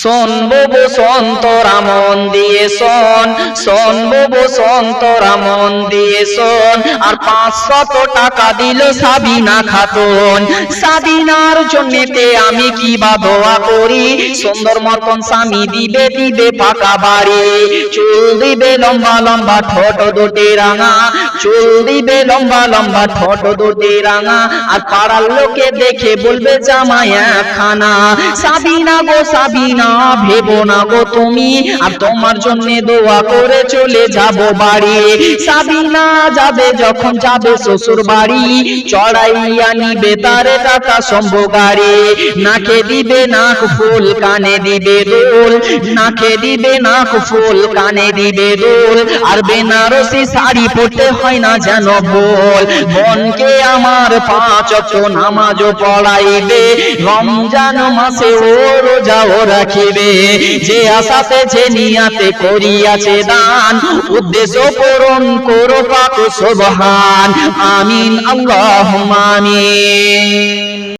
শোনবো বসন্তরা মন দিয়ে শোন শোনবো বসন্তরা মন দিয়ে শোন। আর পাঁচশত টাকা দিল সাবিনা খাতুন। সাবিনার জন্যেতে আমি কি বা দোয়া করি? সুন্দর মতন স্বামী দিবে দিবে পাকা বাড়ি। চুল দিবে লম্বা লম্বা ঠোঁট দুটি রাঙা। চুল দিবে লম্বা লম্বা ঠোঁট দুটি রাঙা। আর পাড়ার লোকে দেখে বলবে জামায়া খানা। সাবিনা গো সাবিনা ভেবো না গো তুমি। আর তোমার জন্য দোয়া করে চলে যাব বাড়ি। সাবিনা যাবে যখন যাবে শ্বশুর বাড়ি। চড়াইয়া নিবে তারে টাকা সম্ভ গাড়ি নাকে দিবে নাক ফুল, কানে দিবে দোল। নাকে দিবে নাক ফুল, কানে দিবে দোল। আর বেনারসি শাড়ি পরতে হয় না যেন বল বোনকে আমার পাঁচ অক্ট নামাজও পড়াইবে। রমজান মাসে ও রোজাও রাখিবে যে আশাতে, যে নিয়াতে করিয়াছে দান, উদ্দেশ্য পূরণ করো পাক সুবহান। আমিন, আল্লাহ আমিন